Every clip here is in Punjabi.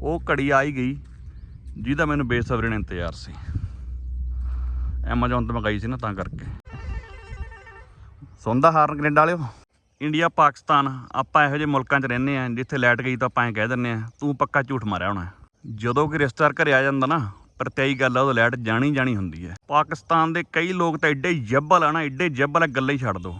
ਉਹ ਘੜੀ ਆ ਹੀ ਗਈ, ਜਿਹਦਾ ਮੈਨੂੰ ਬੇਸਬਰੀ ਨਾਲ ਇੰਤਜ਼ਾਰ ਸੀ। ਐਮਾਜ਼ਨ ਤੋਂ ਮੰਗਾਈ ਸੀ ਨਾ, ਤਾਂ ਕਰਕੇ। ਸੁਣਦਾ ਹਾਰਨ ਕੈਨੇਡਾ ਵਾਲਿਓ? ਇੰਡੀਆ ਪਾਕਿਸਤਾਨ, ਆਪਾਂ ਇਹੋ ਜਿਹੇ ਮੁਲਕਾਂ 'ਚ ਰਹਿੰਦੇ ਆ ਜਿੱਥੇ ਲਾਈਟ ਗਈ ਤਾਂ ਆਪਾਂ ਐਂ ਕਹਿ ਦਿੰਦੇ ਆ ਤੂੰ ਪੱਕਾ ਝੂਠ ਮਾਰਿਆ ਹੋਣਾ। ਜਦੋਂ ਕਿ ਰਿਸ਼ਤੇਦਾਰ ਘਰੇ ਆ ਜਾਂਦਾ ਨਾ ਪ੍ਰਤੀਈ ਗੱਲ ਆ ਉਹ ਲਾਈਟ ਜਾਣੀ ਜਾਣੀ ਹੁੰਦੀ ਹੈ। ਪਾਕਿਸਤਾਨ ਦੇ ਕਈ ਲੋਕ ਤਾਂ ਐਡੇ ਜੱਬਲ ਆ ਨਾ ਐਡੇ ਜੱਬਲ ਆ, ਗੱਲਾਂ ਹੀ ਛੱਡ ਦੋ।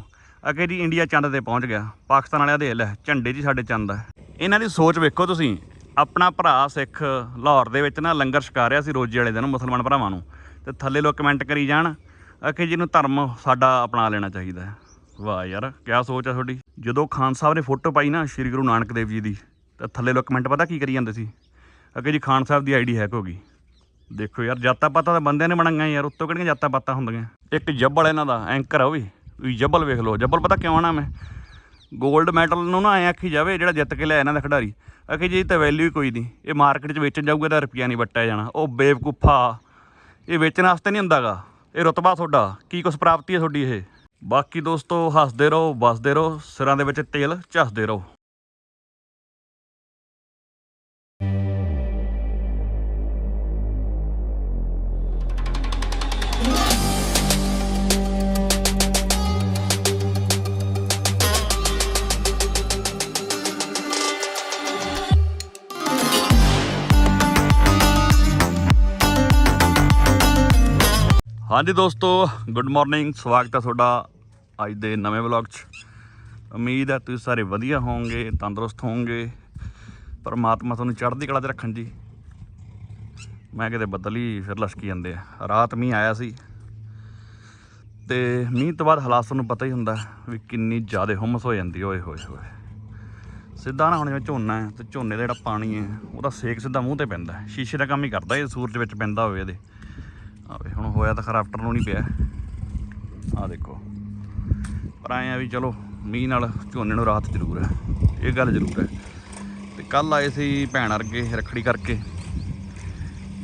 ਅਕੇ ਜੀ ਇੰਡੀਆ ਚੰਦ ਤੇ ਪਹੁੰਚ ਗਿਆ। ਪਾਕਿਸਤਾਨ ਵਾਲਿਆਂ ਦੇ, ਲੈ, ਝੰਡੇ 'ਚ ਹੀ ਸਾਡੇ ਚੰਦ ਆ। ਇਹਨਾਂ ਦੀ ਸੋਚ ਵੇਖੋ ਤੁਸੀਂ ਆਪਣਾ ਭਰਾ ਸਿੱਖ ਲਾਹੌਰ ਦੇ ਵਿੱਚ ਨਾ ਲੰਗਰ ਛਕਾ ਰਿਹਾ ਸੀ ਰੋਜੇ ਵਾਲੇ ਦਿਨ ਮੁਸਲਮਾਨ ਭਰਾਵਾਂ ਨੂੰ। ਤੇ ਥੱਲੇ ਲੋਕ ਕਮੈਂਟ ਕਰੀ ਜਾਣ ਅਕੇ ਜਿਹਨੂੰ ਧਰਮ ਸਾਡਾ ਅਪਣਾ ਲੈਣਾ ਚਾਹੀਦਾ ਹੈ। ਵਾਹ ਯਾਰ, ਕਿਆ ਸੋਚ ਆ ਤੁਹਾਡੀ? ਜਦੋਂ ਖਾਨ ਸਾਹਿਬ ਨੇ ਫੋਟੋ ਪਾਈ ਨਾ ਸ਼੍ਰੀ ਗੁਰੂ ਨਾਨਕ ਦੇਵ ਜੀ ਦੀ, ਤਾਂ ਥੱਲੇ ਲੋਕ ਕਮੈਂਟ ਪਤਾ ਕੀ ਕਰੀ ਜਾਂਦੇ ਸੀ? ਅਕੇ ਜੀ ਖਾਨ ਸਾਹਿਬ ਦੀ ਆਈਡੀ ਹੈਕ ਹੋ ਗਈ। ਦੇਖੋ ਯਾਰ, ਜਾਤਾਂ ਪਾਤਾਂ ਤਾਂ ਬੰਦਿਆਂ ਨੇ ਬਣਾਈਆਂ ਯਾਰ, ਉੱਤੋਂ ਕਿਹੜੀਆਂ ਜਾਤਾਂ ਪਾਤਾਂ ਹੁੰਦੀਆਂ? ਇੱਕ ਜੱਬਲ ਇਹਨਾਂ ਦਾ ਐਂਕਰ ਆ ਉਹ ਵੀ। ਤੁਸੀਂ ਜੱਬਲ ਵੇਖ ਲਓ, ਜੱਬਲ ਪਤਾ ਕਿਉਂ ਆਣਾ ਮੈਂ? 골ਡ ਮੈਡਲ ਨੂੰ ਨਾ ਐ ਆਖੀ ਜਾਵੇ, ਜਿਹੜਾ ਜਿੱਤ ਕੇ ਲਿਆ ਇਹਨਾਂ ਦਾ ਖਿਡਾਰੀ। ਆਖੀ ਜੀ, ਇਹ ਤਾਂ ਵੈਲਿਊ ਹੀ ਕੋਈ ਨਹੀਂ। ਇਹ ਮਾਰਕੀਟ 'ਚ ਵੇਚਣ ਜਾਊਗਾ ਤਾਂ ਰੁਪਈਆ ਨਹੀਂ ਵੱਟਿਆ ਜਾਣਾ। ਉਹ ਬੇਵਕੂਫਾ। ਇਹ ਵੇਚਣ ਵਾਸਤੇ ਨਹੀਂ ਹੁੰਦਾਗਾ। ਇਹ ਰੁਤਬਾ ਤੁਹਾਡਾ। ਕੀ ਕੁਛ ਪ੍ਰਾਪਤੀ ਹੈ ਤੁਹਾਡੀ ਇਹ? ਬਾਕੀ ਦੋਸਤੋ, ਹੱਸਦੇ ਰਹੋ, ਵਸਦੇ ਰਹੋ। ਸਿਰਾਂ ਦੇ ਵਿੱਚ ਤੇਲ, ਝੱਸਦੇ ਰਹੋ। ਹਾਂਜੀ ਦੋਸਤੋ ਗੁੱਡ ਮਾਰਨਿੰਗ ਸਵਾਗਤ ਹੈ ਤੁਹਾਡਾ ਅੱਜ ਦੇ ਨਵੇਂ ਵਲੌਗ 'ਚ। ਉਮੀਦ ਹੈ ਤੁਸੀਂ ਸਾਰੇ ਵਧੀਆ ਹੋਵੋਗੇ, ਤੰਦਰੁਸਤ ਹੋਵੋਗੇ। ਪਰਮਾਤਮਾ ਤੁਹਾਨੂੰ ਚੜ੍ਹਦੀ ਕਲਾ 'ਚ ਰੱਖਣ ਜੀ। ਮੈਂ ਕਿਤੇ ਬੱਦਲ ਹੀ ਫਿਰ ਲਸ਼ਕੀ ਜਾਂਦੇ ਆ। ਰਾਤ ਮੀਂਹ ਆਇਆ ਸੀ। ਤੇ ਮੀਂਹ ਤੋਂ ਬਾਅਦ ਹਾਲਾਤ ਤੁਹਾਨੂੰ ਪਤਾ ਹੀ ਹੁੰਦਾ ਵੀ ਕਿੰਨੀ ਜ਼ਿਆਦਾ ਹੁਮਸ ਹੋ ਜਾਂਦੀ ਓਏ ਹੋਏ ਹੋਏ। ਸਿੱਧਾ ਨਾ ਹੁਣ ਜਿਵੇਂ ਝੋਨਾ ਹੈ, ਤੇ ਝੋਨੇ ਦਾ ਜਿਹੜਾ ਪਾਣੀ ਹੈ, ਉਹਦਾ ਸੇਕ ਸਿੱਧਾ ਮੂੰਹ ਤੇ ਪੈਂਦਾ ਸ਼ੀਸ਼ੇ ਦਾ ਕੰਮ ਹੀ ਕਰਦਾ ਇਹ ਸੂਰਜ ਵਿੱਚ ਪੈਂਦਾ ਹੋਵੇ ਇਹਦੇ। ਆਵੇ ਹੁਣ ਹੋਇਆ ਤਾਂ ਖਰਾ ਆਫਟਰਨੂਨ ਹੀ ਪਿਆ। ਆ ਦੇਖੋ। ਪਰ ਆਏ ਆ ਵੀ ਚਲੋ, ਮੀਂਹ ਨਾਲ ਝੋਨੇ ਨੂੰ ਰਾਹਤ ਜ਼ਰੂਰ ਹੈ। ਇਹ ਗੱਲ ਜ਼ਰੂਰ ਹੈ। ਤੇ ਕੱਲ ਆਏ ਸੀ ਭੈਣ ਅਰਗੇ ਰੱਖੜੀ ਕਰਕੇ।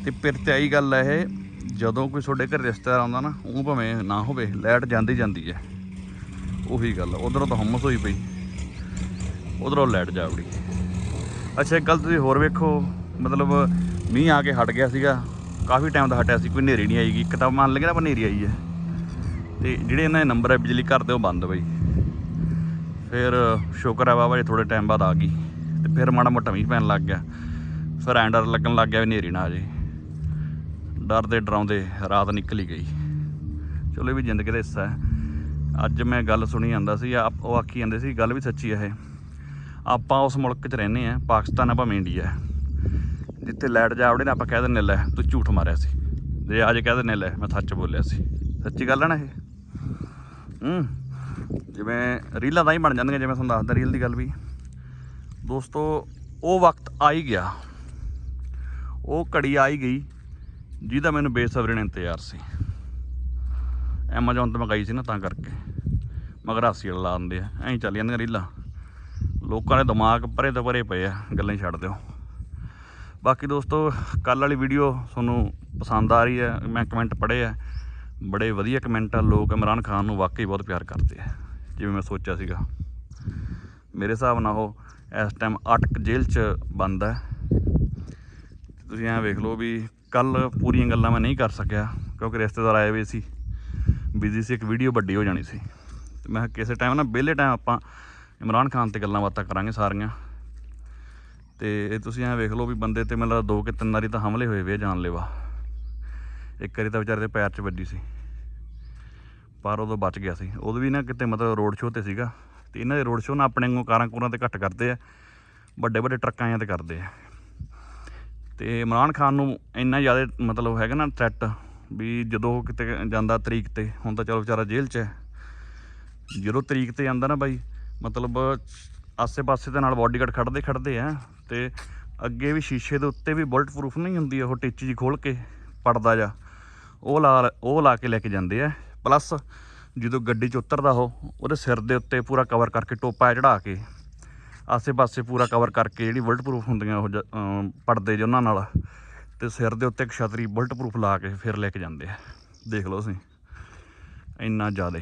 ਤੇ ਫਿਰ ਤੇ ਆਈ ਗੱਲ ਹੈ ਇਹ, ਜਦੋਂ ਕੋਈ ਤੁਹਾਡੇ ਘਰ ਰਿਸ਼ਤੇਦਾਰ ਆਉਂਦਾ ਨਾ, ਉਹ ਭਾਵੇਂ ਨਾ ਹੋਵੇ, ਲਾਈਟ ਜਾਂਦੀ ਜਾਂਦੀ ਹੈ। ਉਹੀ ਗੱਲ ਉਧਰੋਂ ਤਾਂ ਹਮਸ ਹੋਈ ਪਈ। ਉਧਰੋਂ ਲਾਈਟ ਜਾ ਜਾਵੜੀ ਅੱਛਾ, ਇੱਕ ਗੱਲ ਤੁਸੀਂ ਹੋਰ ਵੇਖੋ, ਮਤਲਬ ਮੀਂਹ ਆ ਕੇ ਹਟ ਗਿਆ ਸੀਗਾ। ਕਾਫੀ ਟਾਈਮ ਦਾ ਹਟਿਆ ਸੀ, ਕੋਈ ਹਨੇਰੀ ਨਹੀਂ ਆਈਗੀ ਇੱਕ ਤਾਂ ਮੰਨ ਲੱਗਿਆ ਨਾ ਹਨੇਰੀ ਆਈ ਹੈ। ਤੇ ਜਿਹੜੇ ਇਹਨਾਂ ਦੇ ਨੰਬਰ ਹੈ ਬਿਜਲੀ ਘਰ ਦੇ ਉਹ ਬੰਦ ਬਈ। ਫਿਰ ਸ਼ੁਕਰ ਹੈ ਬਾਬਾ ਜੀ ਥੋੜੇ ਟਾਈਮ ਬਾਅਦ ਆ ਗਈ। ਤੇ ਫਿਰ ਮਾੜਾ ਮੋਟਾ ਮੀਂਹ ਪੈਣ ਲੱਗ ਗਿਆ। ਫਿਰ ਐਂ ਡਰ ਲੱਗਣ ਲੱਗ ਗਿਆ ਵੀ ਹਨੇਰੀ ਨਾ ਆ ਜੇ। ਡਰਦੇ ਡਰਾਉਂਦੇ ਰਾਤ ਨਿਕਲ ਹੀ ਗਈ। ਚਲੋ ਇਹ ਵੀ ਜ਼ਿੰਦਗੀ ਦਾ ਹਿੱਸਾ ਹੈ। ਅੱਜ ਮੈਂ ਗੱਲ ਸੁਣੀ ਜਾਂਦਾ ਸੀ ਉਹ ਆਖੀ ਜਾਂਦੇ ਸੀ, ਗੱਲ ਵੀ ਸੱਚੀ ਹੈ ਇਹ। ਆਪਾਂ ਉਸ ਮੁਲਕ 'ਚ ਰਹਿੰਦੇ ਆ ਪਾਕਿਸਤਾਨ ਆ ਭਾਵੇਂ ਇੰਡੀਆ ਜਿੱਥੇ ਲਾਈਟ ਜਾਵੜੇ ਨੇ ਆਪਾਂ ਕਹਿ ਦਿੰਨੇ ਲੈ ਤੂੰ ਝੂਠ ਮਾਰਿਆ ਸੀ। ਜੇ ਅੱਜ ਕਹਿ ਦਿੰਨੇ ਲੈ ਮੈਂ ਸੱਚ ਬੋਲਿਆ ਸੀ। ਸੱਚੀ ਗੱਲ ਹੈ ਨਾ ਇਹ? ਹੂੰ। ਜਿਵੇਂ ਰੀਲਾਂ ਤਾਂ ਹੀ ਬਣ ਜਾਂਦੀਆਂ, ਜਿਵੇਂ ਤੁਹਾਨੂੰ ਦੱਸਦਾ ਰੀਲ ਦੀ ਗੱਲ ਵੀ। ਦੋਸਤੋ, ਉਹ ਵਕਤ ਆ ਹੀ ਗਿਆ। ਉਹ ਘੜੀ ਆ ਹੀ ਗਈ, ਜਿਹਦਾ ਮੈਨੂੰ ਬੇਸਬਰੀ ਨਾਲ ਇੰਤਜ਼ਾਰ ਸੀ। ਐਮਾਜ਼ਨ ਤੋਂ ਮੰਗਾਈ ਸੀ ਨਾ, ਤਾਂ ਕਰਕੇ। ਮਗਰ ਹਾਸੀ ਵਾਲਾ ਦਿੰਦੇ ਆ। ਐਂ ਚੱਲ ਜਾਂਦੀਆਂ ਰੀਲਾਂ। ਲੋਕਾਂ ਦੇ ਦਿਮਾਗ ਪਰੇ ਤੋਂ ਪਰੇ ਪਏ ਆ, ਗੱਲਾਂ ਛੱਡ ਦਿਓ। ਬਾਕੀ ਦੋਸਤੋ ਕੱਲ ਵਾਲੀ ਵੀਡੀਓ ਤੁਹਾਨੂੰ ਪਸੰਦ ਆ ਰਹੀ ਹੈ, ਮੈਂ ਕਮੈਂਟ ਪੜ੍ਹੇ ਆ। ਬੜੇ ਵਧੀਆ ਕਮੈਂਟ ਆ, ਲੋਕ ਇਮਰਾਨ ਖਾਨ ਨੂੰ ਵਾਕਈ ਬਹੁਤ ਪਿਆਰ ਕਰਦੇ ਆ, ਜਿਵੇਂ ਮੈਂ ਸੋਚਿਆ ਸੀਗਾ। ਮੇਰੇ ਹਿਸਾਬ ਨਾਲ ਉਹ ਇਸ ਟਾਈਮ ਅਟਕ ਜੇਲ੍ਹ 'ਚ ਬੰਦ ਹੈ ਤੁਸੀਂ ਐਂ ਵੇਖ ਲਓ ਵੀ ਕੱਲ ਪੂਰੀਆਂ ਗੱਲਾਂ ਮੈਂ ਨਹੀਂ ਕਰ ਸਕਿਆ, ਕਿਉਂਕਿ ਰਿਸ਼ਤੇਦਾਰ ਆਏ ਹੋਏ ਸੀ। ਬਿਜ਼ੀ ਸੀ, ਇੱਕ ਵੀਡੀਓ ਵੱਡੀ ਹੋ ਜਾਣੀ ਸੀ। ਤੇ ਮੈਂ ਕਿਸੇ ਟਾਈਮ ਨਾ, ਵਿਹਲੇ ਟਾਈਮ ਆਪਾਂ ਇਮਰਾਨ ਖਾਨ ਤੇ ਗੱਲਾਂ ਬਾਤਾਂ ਕਰਾਂਗੇ ਸਾਰੀਆਂ। ਤੇ ਇਹ ਤੁਸੀਂ ਐਂ ਵੇਖ ਲਓ ਵੀ ਬੰਦੇ ਤੇ ਮੈਨੂੰ ਲੱਗਦਾ ਦੋ ਕਿ ਤਿੰਨ ਵਾਰੀ ਤਾਂ ਹਮਲੇ ਹੋਏ ਵੇ ਆ ਜਾਨਲੇਵਾ। ਇੱਕ ਵਾਰੀ ਤਾਂ ਵਿਚਾਰੇ ਦੇ ਪੈਰ 'ਚ ਵੱਜੀ ਸੀ। ਪਰ ਉਦੋਂ ਬਚ ਗਿਆ ਸੀ। ਉਦੋਂ ਵੀ ਨਾ ਕਿਤੇ ਮਤਲਬ ਰੋਡ ਸ਼ੋਅ ਤੇ ਸੀਗਾ। ਤੇ ਇਹਨਾਂ ਦੇ ਰੋਡ ਸ਼ੋਅ ਨਾ ਆਪਣੇ ਵਾਂਗੂ ਕਾਰਾਂ ਕੂਰਾਂ ਤੇ ਘੱਟ ਕਰਦੇ ਆ। ਵੱਡੇ ਵੱਡੇ ਟਰੱਕਾਂ ਜਾਂ ਤੇ ਕਰਦੇ ਆ। ਤੇ ਇਮਰਾਨ ਖਾਨ ਨੂੰ ਇੰਨਾ ਜ਼ਿਆਦਾ ਮਤਲਬ ਹੈਗਾ ਨਾ ਥ੍ਰੈਟ ਵੀ ਜਦੋਂ ਕਿਤੇ ਜਾਂਦਾ ਤਰੀਕ ਤੇ, ਹੁਣ ਤਾਂ ਚਲੋ ਵਿਚਾਰਾ ਜੇਲ੍ਹ 'ਚ ਹੈ। ਜਦੋਂ ਤਰੀਕ ਤੇ ਜਾਂਦਾ ਨਾ ਬਾਈ, ਮਤਲਬ ਆਸੇ-ਪਾਸੇ ਦੇ ਨਾਲ ਬਾਡੀਗਾਰਡ ਖੜਦੇ ਖੜਦੇ ਆ। ਤੇ ਅੱਗੇ ਵੀ ਸ਼ੀਸ਼ੇ ਦੇ ਉੱਤੇ ਵੀ ਬੁਲਟ ਪ੍ਰੂਫ ਨਹੀਂ ਹੁੰਦੀ, ਉਹ ਟਿੱਚੀ ਜੀ ਖੋਲ ਕੇ ਪੜਦਾ ਜਾ ਉਹ ਲਾ ਉਹ ਲਾ ਕੇ ਲੈ ਕੇ ਜਾਂਦੇ ਆ। ਪਲੱਸ ਜਦੋਂ ਗੱਡੀ 'ਚ ਉਤਰਦਾ ਉਹ, ਉਹਦੇ ਸਿਰ ਦੇ ਉੱਤੇ ਪੂਰਾ ਕਵਰ ਕਰਕੇ ਟੋਪਾ ਚੜਾ ਕੇ, ਆਸੇ-ਪਾਸੇ ਪੂਰਾ ਕਵਰ ਕਰਕੇ ਜਿਹੜੀ ਬੁਲਟ ਪ੍ਰੂਫ ਹੁੰਦੀਆਂ ਉਹ ਜ- ਅਮ ਪੜਦੇ ਜਿਹਨਾਂ ਨਾਲ, ਤੇ ਸਿਰ ਦੇ ਉੱਤੇ ਇੱਕ ਛਤਰੀ ਬੁਲਟ ਪ੍ਰੂਫ ਲਾ ਕੇ ਫਿਰ ਲੈ ਕੇ ਜਾਂਦੇ ਆ। ਦੇਖ ਲਓ ਤੁਸੀਂ, ਇੰਨਾ ਜ਼ਿਆਦਾ।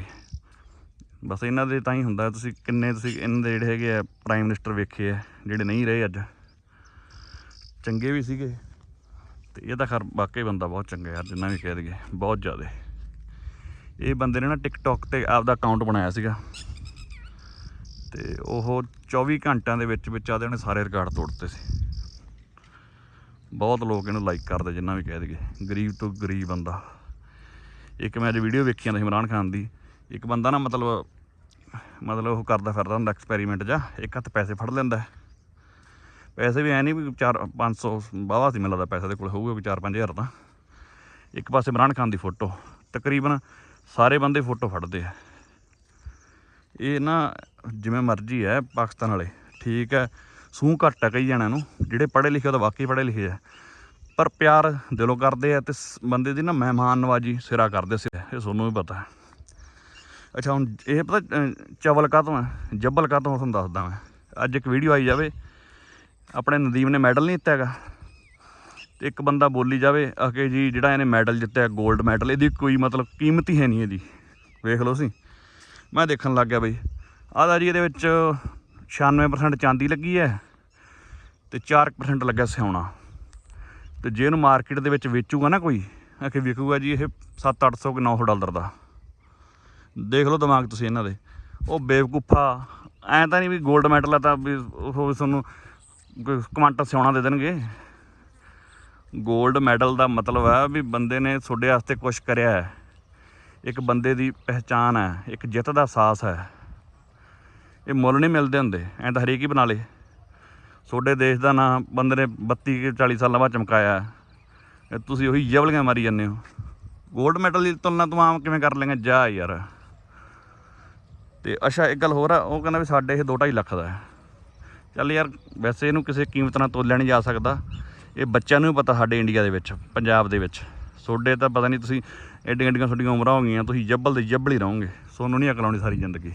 ਬਸ ਇਹਨਾਂ ਦੇ ਤਾਂ ਹੀ ਹੁੰਦਾ, ਤੁਸੀਂ ਕਿੰਨੇ ਤੁਸੀਂ, ਇਹਨਾਂ ਦੇ ਜਿਹੜੇ ਹੈਗੇ ਆ ਪ੍ਰਾਈਮ ਮਿਨਿਸਟਰ ਵੇਖੇ ਆ, ਜਿਹੜੇ ਨਹੀਂ ਰਹੇ ਅੱਜ। ਚੰਗੇ ਵੀ ਸੀਗੇ ਤੇ ਇਹ ਤਾਂ ਖਰ ਵਾਕਈ ਬੰਦਾ ਬਹੁਤ ਚੰਗਾ ਯਾਰ, ਜਿੰਨਾ ਵੀ ਕਹਿ ਦਈਏ ਬਹੁਤ ਜ਼ਿਆਦਾ। ਇਹ ਬੰਦੇ ਨੇ ਨਾ ਟਿਕਟੌਕ ਤੇ ਆਪਦਾ ਅਕਾਊਂਟ ਬਣਾਇਆ ਸੀਗਾ ਤੇ ਉਹ 24 ਘੰਟਿਆਂ ਦੇ ਵਿੱਚ ਵਿੱਚ ਆਦੇ ਉਹਨੇ ਸਾਰੇ ਰਿਕਾਰਡ ਤੋੜਤੇ ਸੀ। ਬਹੁਤ ਲੋਕ ਇਹਨੂੰ ਲਾਈਕ ਕਰਦੇ, ਜਿੰਨਾ ਵੀ ਕਹਿ ਦਈਏ ਗਰੀਬ ਤੋਂ ਗਰੀਬ ਬੰਦਾ। ਇੱਕ ਮੈਂ ਅੱਜ ਵੀਡੀਓ ਵੇਖੀ ਜਾਂਦਾ ਇਮਰਾਨ ਖਾਨ ਦੀ, ਇੱਕ ਬੰਦਾ ਨਾ ਮਤਲਬ ਮਤਲਬ ਉਹ ਕਰਦਾ ਫਿਰਦਾ ਹੁੰਦਾ ਐਕਸਪੈਰੀਮੈਂਟ ਜਾਂ ਇੱਕ ਹੱਥ ਪੈਸੇ ਫੜ ਲੈਂਦਾ। ਪੈਸੇ ਵੀ ਐ ਨਹੀਂ ਵੀ 4 500 ਬਾਵਾ ਸੀ ਮੈਨੂੰ ਲੱਗਦਾ ਪੈਸੇ ਦੇ ਕੋਲ ਹੋਊਗਾ ਵੀ 4-5000 ਤਾਂ। ਇੱਕ ਪਾਸੇ ਇਮਰਾਨ ਖਾਨ ਦੀ ਫੋਟੋ ਤਕਰੀਬਨ ਸਾਰੇ ਬੰਦੇ ਫੋਟੋ ਫੜਦੇ ਆ। ਇਹ ਨਾ ਜਿਵੇਂ ਮਰਜ਼ੀ ਹੈ ਪਾਕਿਸਤਾਨ ਵਾਲੇ ਠੀਕ ਹੈ ਸੂਹ ਘੱਟ ਹੈ ਕਈ ਜਣਿਆਂ ਨੂੰ ਜਿਹੜੇ ਪੜ੍ਹੇ ਲਿਖੇ ਉਹ ਤਾਂ ਵਾਕਈ ਪੜ੍ਹੇ ਲਿਖੇ ਆ। ਪਰ ਪਿਆਰ ਦਿਲੋਂ ਕਰਦੇ ਆ ਤੇ ਸ- ਬੰਦੇ ਦੀ ਨਾ ਮਹਿਮਾਨ ਨਵਾਜੀ ਸਿਰਾ ਕਰਦੇ ਸੀ ਇਹ ਤੁਹਾਨੂੰ ਵੀ ਪਤਾ ਹੈ। ਅੱਛਾ ਹੁਣ ਇਹ ਪਤਾ ਅਹ, ਚਵਲ ਕਾਹਤੋਂ ਹੈ ਜੱਬਲ ਕਾਹਤੋਂ ਤੁਹਾਨੂੰ ਦੱਸਦਾ ਮੈਂ। ਅੱਜ ਇੱਕ ਵੀਡੀਓ ਆਈ ਜਾਵੇ ਆਪਣੇ ਨਦੀਮ ਨੇ ਮੈਡਲ ਨਹੀਂ ਜਿੱਤਿਆ ਹੈਗਾ। ਤੇ ਇੱਕ ਬੰਦਾ ਬੋਲੀ ਜਾਵੇ ਅਕੇ ਜੀ ਜਿਹੜਾ ਇਹਨੇ ਮੈਡਲ ਜਿੱਤਿਆ 골ਡ ਮੈਡਲ ਇਹਦੀ ਕੋਈ ਮਤਲਬ ਕੀਮਤ ਹੀ ਹੈ ਨਹੀਂ ਇਹਦੀ। ਵੇਖ ਲਓ ਸੀ ਮੈਂ ਦੇਖਣ ਲੱਗ ਗਿਆ ਬਈ। ਆਹ ਦਾ ਜੀ, ਇਹਦੇ ਵਿੱਚ 96% ਚਾਂਦੀ ਲੱਗੀ ਹੈ ਤੇ 4% ਲੱਗਾ ਸਿਆਉਣਾ ਤੇ ਜੇ ਇਹਨੂੰ ਮਾਰਕੀਟ ਦੇ ਵਿੱਚ ਵੇਚੂਗਾ ਨਾ ਕੋਈ, ਆਖੇ ਵਿਕੂਗਾ ਜੀ ਇਹ 7-800 ਕਿ 900 ਡਾਲਰ ਦਾ। ਦੇਖ ਲਓ ਦਿਮਾਗ ਤੁਸੀਂ ਇਹਨਾਂ ਦੇ। ਉਹ ਬੇਵਕੂਫਾ, ਐਂ ਤਾਂ ਨਹੀਂ ਵੀ 골ਡ ਮੈਡਲ ਆ ਤਾਂ ਵੀ ਉਹ ਤੁਹਾਨੂੰ ਕਮਾਂਟਾ ਸਿਆਉਣਾ ਦੇ ਦੇਣਗੇ। 골ਡ ਮੈਡਲ ਦਾ ਮਤਲਬ ਹੈ ਵੀ ਬੰਦੇ ਨੇ ਤੁਹਾਡੇ ਵਾਸਤੇ ਕੁਝ ਕਰਿਆ ਹੈ। ਇੱਕ ਬੰਦੇ ਦੀ ਪਹਿਚਾਨ ਹੈ, ਇੱਕ ਜਿੱਤ ਦਾ ਸਾਹਸ ਹੈ। ਇਹ ਮੁੱਲ ਨਹੀਂ ਮਿਲਦੇ ਹੁੰਦੇ, ਐਂ ਤਾਂ ਹਰੇਕ ਹੀ ਬਣਾ ਲੇ ਤੁਹਾਡੇ ਦੇਸ਼ ਦਾ ਨਾਂ ਬੰਦੇ ਨੇ 32 ਕੇ 40 ਸਾਲਾਂ ਬਾਅਦ ਚਮਕਾਇਆ ਹੈ। ਤੁਸੀਂ ਉਹੀ ਜਵਲੀਆਂ ਮਾਰੀ ਜਾਂਦੇ ਹੋ। 골ਡ ਮੈਡਲ ਦੀ ਤੁਲਨਾ ਤੂੰ ਆਮ ਕਿਵੇਂ ਕਰ ਲੇਗਾ ਜਾ ਯਾਰ। ਤੇ ਅੱਛਾ, ਇੱਕ ਗੱਲ ਹੋਰ ਆ, ਉਹ ਕਹਿੰਦਾ ਵੀ ਸਾਡੇ ਇਹ 2.5 ਲੱਖ ਦਾ ਹੈ। ਚੱਲ ਯਾਰ ਵੈਸੇ ਇਹਨੂੰ ਕਿਸੇ ਕੀਮਤ ਨਾਲ ਤੋਲਿਆ ਨਹੀਂ ਜਾ ਸਕਦਾ। ਇਹ ਬੱਚਿਆਂ ਨੂੰ ਵੀ ਪਤਾ ਸਾਡੇ ਇੰਡੀਆ ਦੇ ਵਿੱਚ, ਪੰਜਾਬ ਦੇ ਵਿੱਚ। ਤੁਹਾਡੇ ਤਾਂ ਪਤਾ ਨਹੀਂ ਤੁਸੀਂ ਐਡੀਆਂ ਐਡੀਆਂ ਤੁਹਾਡੀਆਂ ਉਮਰਾਂ ਹੋ ਗਈਆਂ, ਤੁਸੀਂ ਜੱਬਲ ਦੇ ਜੱਬਲ ਹੀ ਰਹੋਗੇ। ਸੋਨੂੰ ਨਹੀਂ ਅਕਲ ਆਉਣੀ ਸਾਰੀ ਜ਼ਿੰਦਗੀ।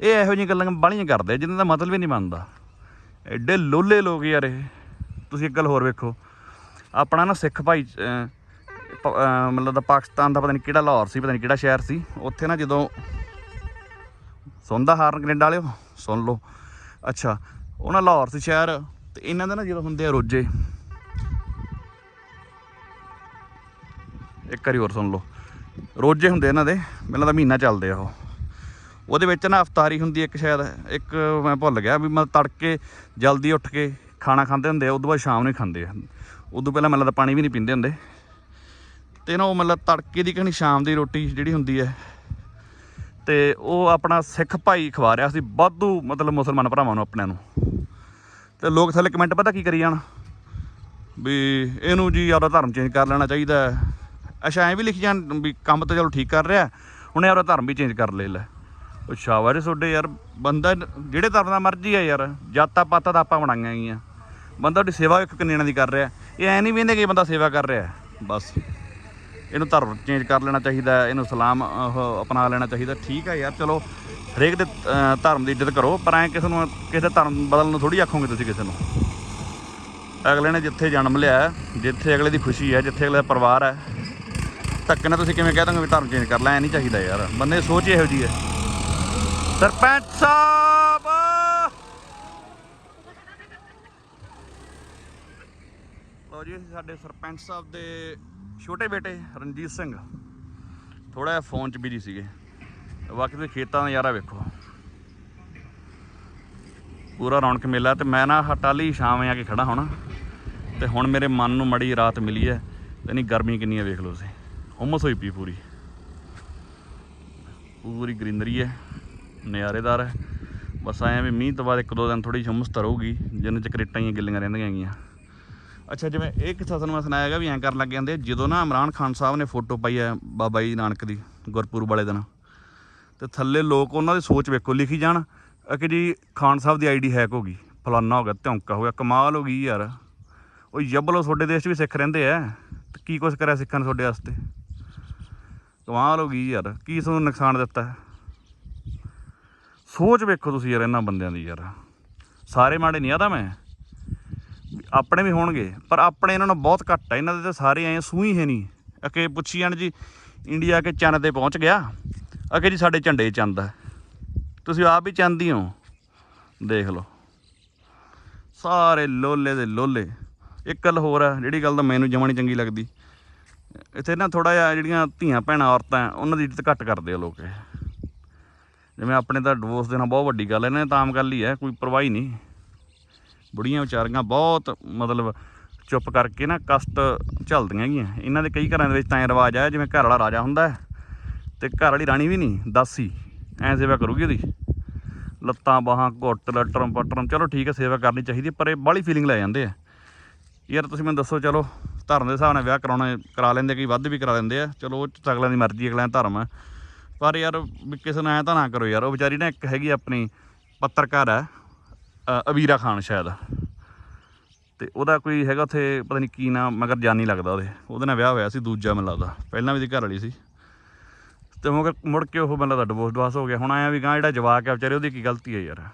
ਇਹ ਇਹੋ ਜਿਹੀਆਂ ਗੱਲਾਂ ਬਾਹਲੀਆਂ ਕਰਦੇ ਆ, ਜਿਨ੍ਹਾਂ ਦਾ ਮਤਲਬ ਹੀ ਨਹੀਂ ਬਣਦਾ। ਐਡੇ ਲੋਲੇ ਲੋਕ ਯਾਰ ਇਹ। ਤੁਸੀਂ ਇੱਕ ਗੱਲ ਹੋਰ ਵੇਖੋ। ਆਪਣਾ ਨਾ ਸਿੱਖ ਭਾਈ ਮਤਲਬ ਦਾ ਪਾਕਿਸਤਾਨ ਦਾ ਪਤਾ ਨਹੀਂ ਕਿਹੜਾ ਲਾਹੌਰ ਸੀ, ਪਤਾ ਨਹੀਂ ਕਿਹੜਾ ਸ਼ਹਿਰ ਸੀ। ਉੱਥੇ ਨਾ ਜਦੋਂ ਸੁਣਦਾ ਹਾਰਨ ਕੈਨੇਡਾ ਵਾਲਿਓ, ਸੁਣ ਲਓ। ਅੱਛਾ ਉਹਨਾਂ ਲਾਹੌਰ ਸੀ ਸ਼ਹਿਰ, ਤੇ ਇਹਨਾਂ ਦੇ ਨਾ ਜਦੋਂ ਹੁੰਦੇ ਆ ਰੋਜੇ। ਇੱਕ ਵਾਰੀ ਹੋਰ ਸੁਣ ਲਓ। ਰੋਜੇ ਹੁੰਦੇ ਇਹਨਾਂ ਦੇ ਮੈਨੂੰ ਲੱਗਦਾ ਮਹੀਨਾ ਚੱਲਦੇ ਆ ਉਹ। ਉਹਦੇ ਵਿੱਚ ਨਾ ਅਫਤਾਰੀ ਹੁੰਦੀ ਇੱਕ ਸ਼ਾਇਦ, ਇੱਕ ਮੈਂ ਭੁੱਲ ਗਿਆ ਵੀ ਮਤਲਬ ਤੜਕੇ ਜਲਦੀ ਉੱਠ ਕੇ ਖਾਣਾ ਖਾਂਦੇ ਹੁੰਦੇ ਆ, ਉਦੋਂ ਬਾਅਦ ਸ਼ਾਮ ਨੂੰ ਹੀ ਖਾਂਦੇ ਆ। ਉਦੋਂ ਪਹਿਲਾਂ ਮੈਨੂੰ ਲੱਗਦਾ ਪਾਣੀ ਵੀ ਨਹੀਂ ਪੀਂਦੇ ਹੁੰਦੇ। ਤੇ ਨਾ ਉਹ ਮਤਲਬ ਤੜਕੇ ਦੀ ਕਹਣੀ ਸ਼ਾਮ ਦੀ ਰੋਟੀ ਜਿਹੜੀ ਹੁੰਦੀ ਹੈ ਤੇ ਉਹ ਆਪਣਾ ਸਿੱਖ ਭਾਈ ਖਵਾ ਰਿਹਾ ਸੀ, ਵਾਧੂ ਮਤਲਬ ਮੁਸਲਮਾਨ ਭਰਾਵਾਂ ਨੂੰ, ਆਪਣਿਆਂ ਨੂੰ। ਤੇ ਲੋਕ ਥੱਲੇ ਕਮੈਂਟ ਪਤਾ ਕੀ ਕਰੀ ਜਾਣ? ਵੀ ਇਹਨੂੰ ਜੀ ਆਪਦਾ ਧਰਮ ਚੇਂਜ ਕਰ ਲੈਣਾ ਚਾਹੀਦਾ ਅੱਛਾ, ਐਂ ਵੀ ਲਿਖੀ ਜਾਣ ਵੀ ਕੰਮ ਤਾਂ ਚਲੋ ਠੀਕ ਕਰ ਰਿਹਾ ਹੁਣ ਇਹ ਆਪਦਾ ਧਰਮ ਵੀ ਚੇਂਜ ਕਰ ਲੈ ਲੈ। ਉਹ ਸ਼ਾਬਾਸ਼ ਤੁਹਾਡੇ ਯਾਰ, ਬੰਦਾ ਜਿਹੜੇ ਧਰਮ ਦਾ ਮਰਜ਼ੀ ਆ ਯਾਰ ਜਾਤਾਂ ਪਾਤਾਂ ਤਾਂ ਆਪਾਂ ਬਣਾਈਆਂ ਗਈਆਂ ਬੰਦਾ ਉਹਦੀ ਸੇਵਾ ਇੱਕ ਕਿੰਨਿਆਂ ਦੀ ਕਰ ਰਿਹਾ ਇਹ ਐ ਨਹੀਂ ਵੇਂਦੇ ਕਿ ਬੰਦਾ ਸੇਵਾ ਕਰ ਰਿਹਾ ਬਸ। ਇਹਨੂੰ ਧਰਮ ਚੇਂਜ ਕਰ ਲੈਣਾ ਚਾਹੀਦਾ ਇਹਨੂੰ ਸਲਾਮ ਉਹ ਅਪਣਾ ਲੈਣਾ ਚਾਹੀਦਾ ਠੀਕ ਹੈ ਯਾਰ, ਚਲੋ। ਹਰੇਕ ਦੇ ਧਰਮ ਦੀ ਇੱਜ਼ਤ ਕਰੋ, ਪਰ ਐ ਕਿਸੇ ਨੂੰ, ਕਿਸੇ ਦਾ ਧਰਮ ਬਦਲਣ ਨੂੰ ਥੋੜੀ ਆਖੋਗੇ ਤੁਸੀਂ ਕਿਸੇ ਨੂੰ। ਅਗਲੇ ਨੇ ਜਿੱਥੇ ਜਨਮ ਲਿਆ ਜਿੱਥੇ ਅਗਲੇ ਦੀ ਖੁਸ਼ੀ ਹੈ, ਜਿੱਥੇ ਅਗਲੇ ਦਾ ਪਰਿਵਾਰ ਹੈ, ਧੱਕੇ ਨਾਲ ਤੁਸੀਂ ਕਿਵੇਂ ਕਹਿ ਦੋਗੇ ਵੀ ਧਰਮ ਚੇਂਜ ਕਰ ਲੈ, ਐ ਨਹੀਂ ਚਾਹੀਦਾ ਯਾਰ। ਬੰਦੇ ਦੀ ਸੋਚ ਇਹੋ ਜੀ ਹੈ। ਸਰਪੰਚ ਸਾਹਿਬ! ਲਓ ਜੀ, ਸਾਡੇ ਸਰਪੰਚ ਸਾਹਿਬ ਦੇ ਛੋਟੇ ਬੇਟੇ ਰਣਜੀਤ ਸਿੰਘ। ਥੋੜਾ ਜਿਹਾ ਫੋਨ 'ਚ ਬਿਜ਼ੀ ਸੀਗੇ। ਬਾਕੀ ਤੁਸੀਂ ਖੇਤਾਂ ਦਾ ਨਜ਼ਾਰਾ ਵੇਖੋ। ਪੂਰਾ ਰੌਣਕ ਮੇਲਾ ਤੇ ਮੈਂ ਨਾ ਹਟਾਲੀ ਸ਼ਾਮ ਆ ਕੇ ਖੜਾ ਹੋਣਾ। ਤੇ ਹੁਣ ਮੇਰੇ ਮਨ ਨੂੰ ਮੜੀ ਰਾਤ ਮਿਲੀ ਹੈ ਤੇ ਨਹੀਂ, ਗਰਮੀ ਕਿੰਨੀ ਹੈ ਵੇਖ ਲਓ ਤੁਸੀਂ। ਹੁਮਸ ਹੋਈ ਪਈ ਪੂਰੀ। ਪੂਰੀ ਗ੍ਰੀਨਰੀ ਹੈ ਨਜ਼ਾਰੇਦਾਰ ਹੈ ਬਸ ਆਇਆ ਵੀ ਮੀਂਹ ਤੋਂ ਬਾਅਦ ਇੱਕ ਦੋ ਦਿਨ ਥੋੜੀ ਹੁਮਸ ਤਾਂ ਰਹੂਗੀ ਜਿੰਨੇ ਚ ਕਰੇਟਾਂ ਹੀ ਗਿੱਲੀਆਂ ਰਹਿੰਦੀਆਂ ਹੈਗੀਆਂ। ਅੱਛਾ, ਜਿਵੇਂ ਇਹ ਕਿੱਸਾ ਤੁਹਾਨੂੰ ਮੈਂ ਸੁਣਾਇਆ ਹੈਗਾ ਵੀ ਐਂ ਕਰਨ ਲੱਗ ਜਾਂਦੇ ਜਦੋਂ ਨਾ ਇਮਰਾਨ ਖਾਨ ਸਾਹਿਬ ਨੇ ਫੋਟੋ ਪਾਈ ਹੈ ਬਾਬਾ ਜੀ ਨਾਨਕ ਦੀ, ਗੁਰਪੁਰਬ ਵਾਲੇ ਦਿਨ। ਤੇ ਥੱਲੇ ਲੋਕ ਉਹਨਾਂ ਦੀ ਸੋਚ ਵੇਖੋ, ਲਿਖੀ ਜਾਣ। ਅ ਕਿ ਜੀ ਖਾਨ ਸਾਹਿਬ ਦੀ ਆਈਡੀ ਹੈਕ ਹੋ ਗਈ। ਫਲਾਨਾ ਹੋ ਗਿਆ, ਧੌਂਕਾ ਹੋ ਗਿਆ, ਕਮਾਲ ਹੋ ਗਈ ਯਾਰ। ਉਹ ਜੱਬਲੋ ਤੁਹਾਡੇ ਦੇਸ਼ 'ਚ ਵੀ ਸਿੱਖ ਰਹਿੰਦੇ ਐ ਤੇ ਕੀ ਕੁਛ ਕਰਿਆ ਸਿੱਖਾਂ ਨੇ ਤੁਹਾਡੇ ਵਾਸਤੇ? ਕਮਾਲ ਹੋ ਗਈ ਯਾਰ। ਕੀ ਤੁਹਾਨੂੰ ਨੁਕਸਾਨ ਦਿੱਤਾ? ਸੋਚ ਵੇਖੋ ਤੁਸੀਂ ਯਾਰ ਇਹਨਾਂ ਬੰਦਿਆਂ ਦੀ ਯਾਰ। ਸਾਰੇ ਮਾੜੇ ਨਹੀਂ ਆਦਾ ਮੈਂ। ਵੀ ਆਪਣੇ ਵੀ ਹੋਣਗੇ, ਪਰ ਆਪਣੇ ਇਹਨਾਂ ਨੂੰ ਬਹੁਤ ਘੱਟ ਆ। ਇਹਨਾਂ ਦੇ ਤਾਂ ਸਾਰੇ ਐ ਸੂਈ ਹੈ ਨਹੀਂ। ਅਕੇ ਪੁੱਛੀ ਜਾਣ ਜੀ ਇੰਡੀਆ ਕੇ ਚੰਨ ਤੇ ਪਹੁੰਚ ਗਿਆ। ਅਕੇ ਜੀ ਸਾਡੇ ਝੰਡੇ ਚੰਦ ਆ। ਤੁਸੀਂ ਆਪ ਵੀ ਚੰਦ ਹੋ ਦੇਖ ਲਓ। ਸਾਰੇ ਲੋਲੇ ਦੇ ਲੋਲੇ। ਇੱਕ ਗੱਲ ਹੋਰ ਆ, ਜਿਹੜੀ ਗੱਲ ਤਾਂ ਮੈਨੂੰ ਜਮਾਂ ਨਹੀਂ ਚੰਗੀ ਲੱਗਦੀ। ਇੱਥੇ ਨਾ ਥੋੜਾ ਜਿਹਾ ਜਿਹੜੀਆਂ ਧੀਆਂ ਭੈਣਾਂ ਔਰਤਾਂ, ਉਹਨਾਂ ਦੀ ਇੱਜ਼ਤ ਘੱਟ ਕਰਦੇ ਆ ਲੋਕ ਜਿਵੇਂ ਆਪਣੇ ਤਾਂ ਡਿਵੋਰਸ ਦੇਣਾ ਬਹੁਤ ਵੱਡੀ ਗੱਲ ਹੈ ਇਹਨਾਂ ਨੇ ਤਾਂ ਆਮ ਗੱਲ ਹੀ ਹੈ ਕੋਈ ਪਰਵਾਹੀ ਨਹੀਂ। ਬੁੜੀਆਂ ਵਿਚਾਰੀਆਂ ਬਹੁਤ ਮਤਲਬ ਚੁੱਪ ਕਰਕੇ ਨਾ ਕਸ਼ਟ ਝੱਲਦੀਆਂ ਹੈਗੀਆਂ ਇਹਨਾਂ ਦੇ ਕਈ ਘਰਾਂ ਦੇ ਵਿੱਚ ਤਾਂ ਰਿਵਾਜ ਆ ਜਿਵੇਂ ਘਰ ਵਾਲਾ ਰਾਜਾ ਹੁੰਦਾ ਹੈ। ਤੇ ਘਰ ਵਾਲੀ ਰਾਣੀ ਵੀ ਨਹੀਂ, ਦਾਸੀ। ਐ ਸੇਵਾ ਕਰੂਗੀ ਉਹਦੀ। ਲੱਤਾਂ ਬਾਹਾਂ, ਘੁੱਟ, ਲਟਰਮ ਪਟਰਮ, ਚਲੋ ਠੀਕ ਹੈ, ਸੇਵਾ ਕਰਨੀ ਚਾਹੀਦੀ, ਪਰ ਇਹ ਬਾਹਲੀ ਫੀਲਿੰਗ ਲੈ ਜਾਂਦੇ ਆ। ਯਾਰ ਤੁਸੀਂ ਮੈਨੂੰ ਦੱਸੋ, ਚਲੋ, ਧਰਮ ਦੇ ਹਿਸਾਬ ਨਾਲ ਵਿਆਹ ਕਰਾਉਣਾ, ਕਰਾ ਲੈਂਦੇ ਕਈ ਵੱਧ ਵੀ ਕਰਾ ਲੈਂਦੇ ਆ? ਚਲੋ, ਉਹ ਤਾਂ ਅਗਲਿਆਂ ਦੀ ਮਰਜ਼ੀ, ਅਗਲਿਆਂ ਦਾ ਧਰਮ ਹੈ ਪਰ ਯਾਰ, ਵੀ ਕਿਸੇ ਨਾਲ ਐ ਤਾਂ ਨਾ ਕਰੋ ਯਾਰ, ਉਹ ਵਿਚਾਰੀ ਨਾ ਇੱਕ ਹੈਗੀ ਆਪਣੀ ਪੱਤਰਕਾਰ ਹੈ ਅਬੀਰਾ ਖਾਨ ਸ਼ਾਇਦ। ਤੇ ਉਹਦਾ ਕੋਈ ਹੈਗਾ ਉੱਥੇ, ਪਤਾ ਨਹੀਂ ਕੀ ਨਾਮ, ਮਗਰ ਜਾਨੀ ਲੱਗਦਾ ਉਹਦੇ। ਉਹਦੇ ਨਾਲ ਵਿਆਹ ਹੋਇਆ ਸੀ, ਦੂਜਾ ਮੈਨੂੰ ਲੱਗਦਾ। ਪਹਿਲਾਂ ਵੀ ਦੀ ਘਰ ਵਾਲੀ ਸੀ। ਤੇ ਮੁੜ ਮੁੜ ਕੇ ਉਹ ਬੰਦਾ ਲੱਗਦਾ ਡਿਵੋਰਸ ਡਿਵਾਸ ਹੋ ਗਿਆ। ਹੁਣ ਆਇਆ ਵੀ ਗਾਂ ਜਿਹੜਾ ਜਵਾਕ ਹੈ ਵਿਚਾਰੇ ਉਹਦੀ ਕੀ ਗਲਤੀ ਹੈ ਯਾਰ।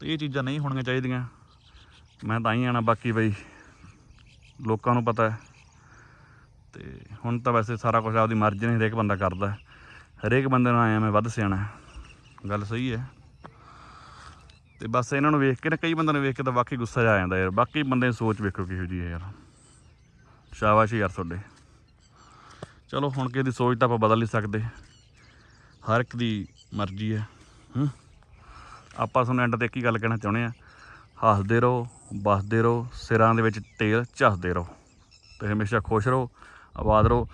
ਤੇ ਇਹ ਚੀਜ਼ਾਂ ਨਹੀਂ ਹੋਣੀਆਂ ਚਾਹੀਦੀਆਂ। ਮੈਂ ਤਾਂ ਹੀ ਆਣਾ ਬਾਕੀ ਬਈ। ਲੋਕਾਂ ਨੂੰ ਪਤਾ ਹੈ। ਤੇ ਹੁਣ ਤਾਂ ਵੈਸੇ ਸਾਰਾ ਕੁਝ ਆਪਦੀ ਮਰਜ਼ੀ ਨਾਲ ਹਰੇਕ ਬੰਦਾ ਕਰਦਾ ਹਰੇਕ ਬੰਦੇ ਨੂੰ ਆਇਆ ਮੈਂ ਵੱਧ ਸਿਆਣਾ ਗੱਲ ਸਹੀ ਹੈ। ਤੇ ਬਸ ਇਹਨਾਂ ਨੂੰ ਵੇਖ ਕੇ ਨਾ, ਕਈ ਬੰਦਿਆਂ ਨੂੰ ਵੇਖ ਕੇ ਤਾਂ ਵਾਕਈ ਗੁੱਸਾ ਜਿਹਾ ਆ ਜਾਂਦਾ ਯਾਰ। ਬਾਕੀ ਬੰਦੇ ਦੀ ਸੋਚ ਵੇਖੋ ਕਿਹੋ ਜੀ ਹੈ ਯਾਰ। ਸ਼ਾਬਾਸ਼ ਯਾਰ ਤੁਹਾਡੇ। ਚਲੋ ਹੁਣ ਕਿਸੇ ਦੀ ਸੋਚ ਤਾਂ ਆਪਾਂ ਬਦਲ ਨਹੀਂ ਸਕਦੇ। ਹਰ ਇੱਕ ਦੀ ਮਰਜ਼ੀ ਹੈ, ਹੂੰ। ਆਪਾਂ ਤੁਹਾਨੂੰ ਐਂਡ ਤੇ ਇੱਕ ਹੀ ਗੱਲ ਕਹਿਣਾ ਚਾਹੁੰਦੇ ਆ ਹੱਸਦੇ ਰਹੋ ਬਸਦੇ ਰਹੋ, ਸਿਰਾਂ ਦੇ ਵਿੱਚ ਤੇਲ ਝੱਸਦੇ ਰਹੋ। ਤੇ ਹਮੇਸ਼ਾ ਖੁਸ਼ ਰਹੋ, ਆਬਾਦ ਰਹੋ,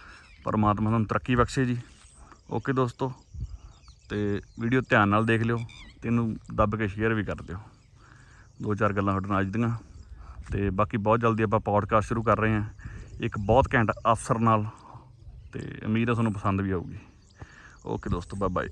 ਪਰਮਾਤਮਾ ਤੁਹਾਨੂੰ ਤਰੱਕੀ ਬਖਸ਼ੇ ਜੀ। ਓਕੇ ਦੋਸਤੋ, ਤੇ ਵੀਡੀਓ ਧਿਆਨ ਨਾਲ ਦੇਖ ਲਿਓ ਤੇ ਇਹਨੂੰ ਦੱਬ ਕੇ ਸ਼ੇਅਰ ਵੀ ਕਰ ਦਿਓ। ਦੋ ਚਾਰ ਗੱਲਾਂ ਤੁਹਾਡੇ ਨਾਲ ਅੱਜ ਦੀਆਂ ਤੇ ਬਾਕੀ ਬਹੁਤ ਜਲਦੀ ਆਪਾਂ ਪੌਡਕਾਸਟ ਸ਼ੁਰੂ ਕਰ ਰਹੇ ਹਾਂ। ਇੱਕ ਬਹੁਤ ਘੈਂਟ ਅਫਸਰ ਨਾਲ ਤੇ ਉਮੀਦ ਹੈ ਤੁਹਾਨੂੰ ਪਸੰਦ ਵੀ ਆਊਗੀ। ਓਕੇ ਦੋਸਤੋ ਬਾਏ ਬਾਏ